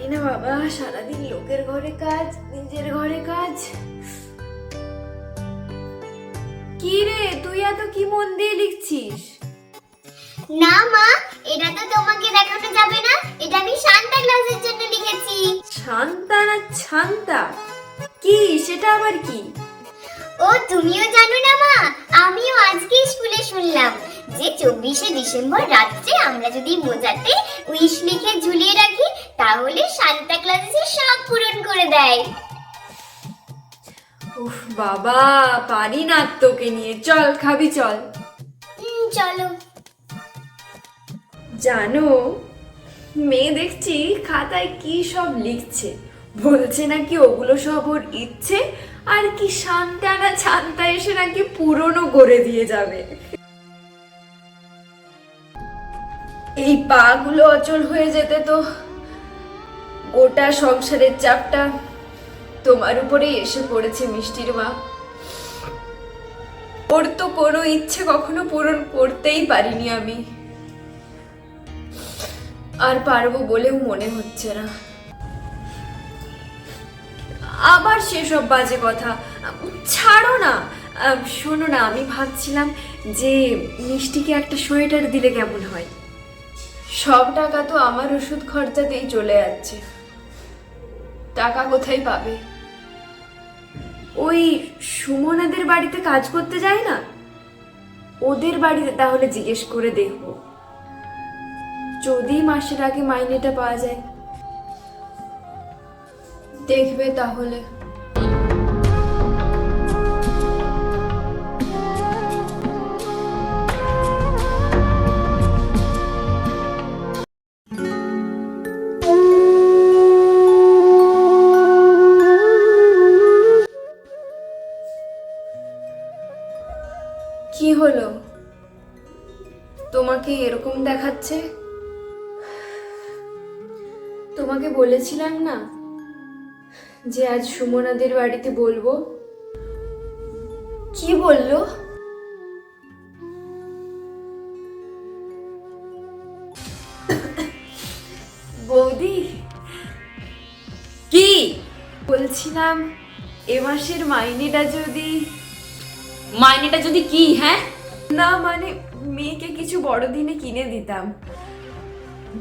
পারি না বাবা সারাদিন লোকের ঘরে কাজ নিজের ঘরে কাজ। কি রে তুই এত কি মন দিয়ে লিখছিস? না মা এটা তো তোমাকে দেখানো যাবে না এটা আমি সান্তা ক্লাসের জন্য লিখেছি। শান্তা না ছান্তা? কি সেটা আবার কি? ও তুমিও জানো না মা? আমিও আজকে স্কুলে শুনলাম যে চব্বিশে ডিসেম্বর রাত্রে আমরা যদি মোজাতে উইশ লিখে ঝুলিয়ে রাখি তাহলে সান্তা ক্লাস এসে সব পূরণ করে দেয়। উফ বাবা পারি না তোকে নিয়ে। চল খাবি চল। চলো। জানো মেয়ে দেখছি খাতায় কি সব লিখছে। বলছে নাকি ওগুলো সব ওর ইচ্ছে আর কি শান্তা না ছান্তা এসে নাকি পুরনো করে দিয়ে যাবে। এই পা গুলো অচল হয়ে যেতে তো গোটা সংসারের চাপটা তোমার উপরেই এসে পড়েছে, মিষ্টির মা। ওর তো কোনো ইচ্ছে কখনো পূরণ করতেই পারিনি আমি। আর পারব বলেও মনে হচ্ছে না। আবার সেসব বাজে কথা। ছাড়ো না। শোনো না আমি ভাবছিলাম যে মিষ্টিকে একটা সোয়েটার দিলে কেমন হয়। সব টাকা তো আমার ওষুধ খরচাতেই চলে যাচ্ছে। টাকা কোথায় পাবে? ওই সুমনাদের বাড়িতে কাজ করতে যায় না? ওদের বাড়িতে তাহলে জিজ্ঞেস করে দেখব। যদি মাসের আগে মাইনেটা পাওয়া যায়। দেখবে তাহলে। কি হলো? তোমাকে এরকম দেখাচ্ছে? তোমাকে বলেছিলাম না যে আজ সুমনাদের বাড়িতে বলব? কি বলল? বৌদি? কি? বলছিলাম এ মাসের মাইনেটা যদি মাইনেটা যদি কি হ্যাঁ? না মানে মেয়েকে কিছু বড়দিনে কিনে দিতাম।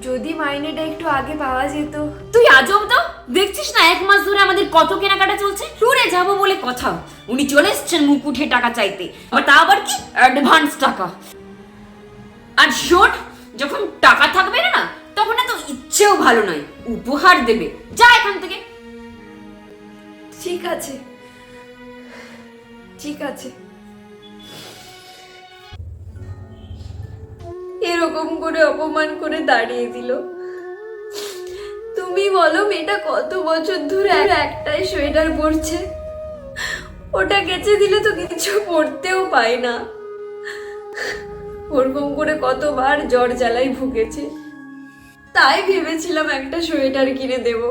যদি মাইনেটা একটু আগে পাওয়া যেত। তুই আজব তো দেখছিস না এক মাস ধরে আমাদের কত কেনাকাটা চলছে? ট্যুরে যাব বলে কথা। উনি চলে এসছেন মুখ উঠে টাকা চাইতে। আর তা আবার কি? অ্যাডভান্স টাকা। আর শোন, যখন টাকা থাকবে না, তখন এত ইচ্ছেও ভালো নয়। উপহার দেবে। যা এখান থেকে। ঠিক আছে। ঠিক আছে। এরকম করে অপমান করে দাঁড়িয়ে দিল। তুমি বলো মেয়েটা কত বছর ধরে একটাই সোয়েটার পরছে? ওটা কেচে দিলে তো কিছু পরতেও পায় না। ওরকম করে কতবার জ্বর জ্বালাই ভুগেছে। তাই ভেবেছিলাম একটা সোয়েটার কিনে দেব।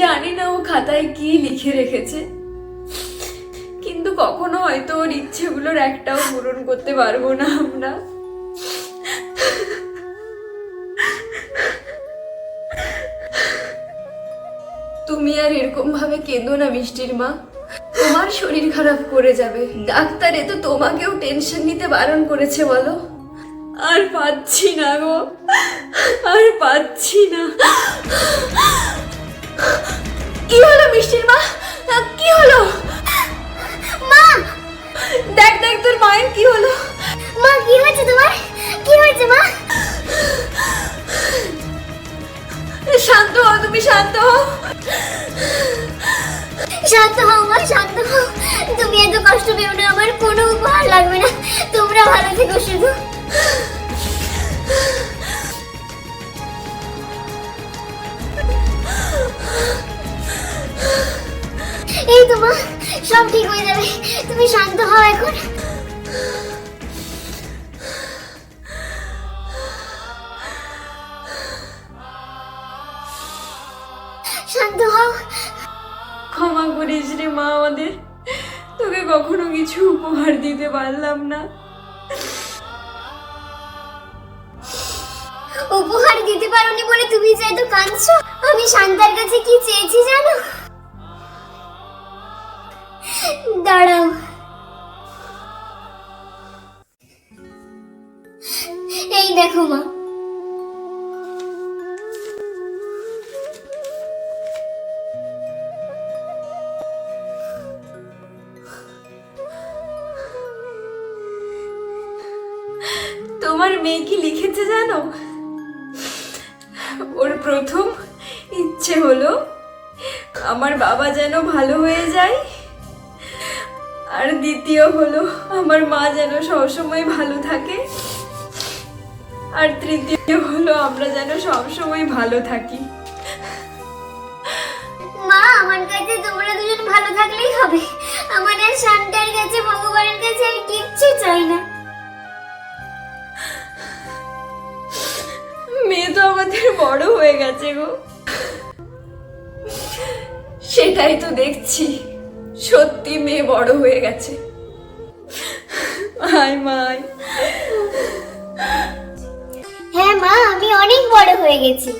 জানি না ও খাতায় কি লিখে রেখেছে। কিন্তু কখনো হয়তো ওর ইচ্ছেগুলোর একটাও পূরণ করতে পারব না আমরা। তুমি আর এরকম ভাবে কেঁদো না, মিষ্টির মা। তোমার শরীর খারাপ করে যাবে। ডাক্তারে তো তোমাকেও টেনশন নিতে বারণ করেছে, বলো। আর পাচ্ছি না গো। আর পাচ্ছি না। শান্ত হও, তুমি শান্ত হও। শান্ত হও, মা, শান্ত হও। তুমি এত কষ্ট পেও না, আমার কোনো উপহার লাগবে না। তোমরা ভালো থেকো শুধু। এই তো, মা, সব ঠিক হয়ে যাবে। তুমি শান্ত হও এখন। কখনো কিছু উপহার দিতে পারলাম না। উপহার দিতে পারোনি বলে তুমি যে এত কাঁদছো? আমি শান্তার কাছে কি চেয়েছি জানো? দাঁড়াও। মেয়ে কি লিখেছে জানো? ওর প্রথম ইচ্ছে হলো আমার বাবা যেন ভালো হয়ে যায়, আর দ্বিতীয় হলো আমার মা যেন সবসময় ভালো থাকে, আর তৃতীয় হলো আমরা যেন সবসময় ভালো থাকি। মা, আমার কাছে তোমরা দুজন ভালো থাকলেই হবে। আমার আর শান্তার কাছে, ভগবানের কাছে আর কিচ্ছু আমাদের বড় হয়ে গেছে গো। সেটাই তো দেখছি। সত্যি মেয়ে বড় হয়ে গেছে। আয় মাই হ্যাঁ মা, আমি অনেক বড় হয়ে গেছি।